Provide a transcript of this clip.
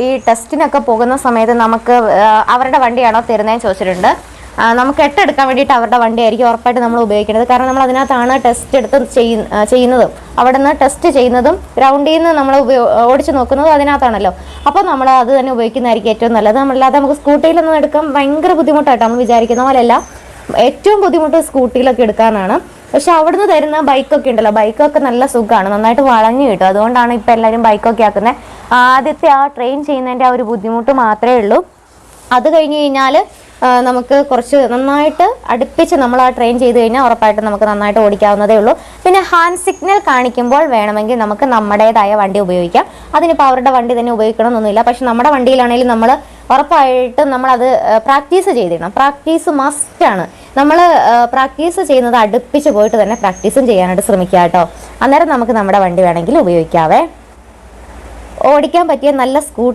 ഈ ടെസ്റ്റിനൊക്കെ പോകുന്ന സമയത്ത് നമുക്ക് അവരുടെ വണ്ടിയാണോ തരുന്നതെന്ന് ചോദിച്ചിട്ടുണ്ട്. നമുക്ക് എട്ടെടുക്കാൻ വേണ്ടിയിട്ട് അവരുടെ വണ്ടിയായിരിക്കും ഉറപ്പായിട്ട് നമ്മൾ ഉപയോഗിക്കേണ്ടത് കാരണം നമ്മൾ അതിനകത്താണ് ടെസ്റ്റ് എടുത്ത് ചെയ്യുന്നതും. അവിടെ നിന്ന് ടെസ്റ്റ് ചെയ്യുന്നതും ഗ്രൗണ്ടിൽ നിന്ന് നമ്മൾ ഓടിച്ച് നോക്കുന്നതും അതിനകത്താണല്ലോ. അപ്പോൾ നമ്മൾ അത് തന്നെ ഉപയോഗിക്കുന്നതായിരിക്കും ഏറ്റവും നല്ലത്. നമ്മളല്ലാതെ നമുക്ക് സ്കൂട്ടിയിലൊന്നും എടുക്കാൻ ഭയങ്കര ബുദ്ധിമുട്ടായിട്ട് നമ്മൾ വിചാരിക്കുന്ന പോലെയല്ല ഏറ്റവും ബുദ്ധിമുട്ട് സ്കൂട്ടിയിലൊക്കെ എടുക്കാനാണ്. പക്ഷെ അവിടുന്ന് തരുന്ന ബൈക്കൊക്കെ ഉണ്ടല്ലോ. ബൈക്കൊക്കെ നല്ല സുഖമാണ്. നന്നായിട്ട് വളഞ്ഞു കിട്ടും. അതുകൊണ്ടാണ് ഇപ്പം എല്ലാവരും ബൈക്കൊക്കെ ആക്കുന്നത്. ആദ്യത്തെ ആ ട്രെയിൻ ചെയ്യുന്നതിന്റെ ആ ഒരു ബുദ്ധിമുട്ട് മാത്രമേ ഉള്ളൂ. അത് കഴിഞ്ഞ് കഴിഞ്ഞാൽ നമുക്ക് കുറച്ച് നന്നായിട്ട് അടുപ്പിച്ച് നമ്മൾ ആ ട്രെയിൻ ചെയ്ത് കഴിഞ്ഞാൽ ഉറപ്പായിട്ടും നമുക്ക് നന്നായിട്ട് ഓടിക്കാവുന്നതേ ഉള്ളൂ. പിന്നെ ഹാൻഡ് സിഗ്നൽ കാണിക്കുമ്പോൾ വേണമെങ്കിൽ നമുക്ക് നമ്മുടേതായ വണ്ടി ഉപയോഗിക്കാം. അതിനിപ്പോൾ അവരുടെ വണ്ടി തന്നെ ഉപയോഗിക്കണമെന്നൊന്നുമില്ല. പക്ഷെ നമ്മുടെ വണ്ടിയിലാണെങ്കിലും നമ്മൾ ഉറപ്പായിട്ടും നമ്മളത് പ്രാക്ടീസ് ചെയ്തിടണം. പ്രാക്ടീസ് മസ്റ്റാണ് നമ്മൾ പ്രാക്ടീസ് ചെയ്യുന്നത് അടുപ്പിച്ച് പോയിട്ട് തന്നെ പ്രാക്ടീസും ചെയ്യാനായിട്ട് ശ്രമിക്കുക കേട്ടോ. അന്നേരം നമുക്ക് നമ്മുടെ വണ്ടി വേണമെങ്കിൽ ഉപയോഗിക്കാവേ. ഓടിക്കാൻ പറ്റിയ നല്ല സ്കൂട്ടർ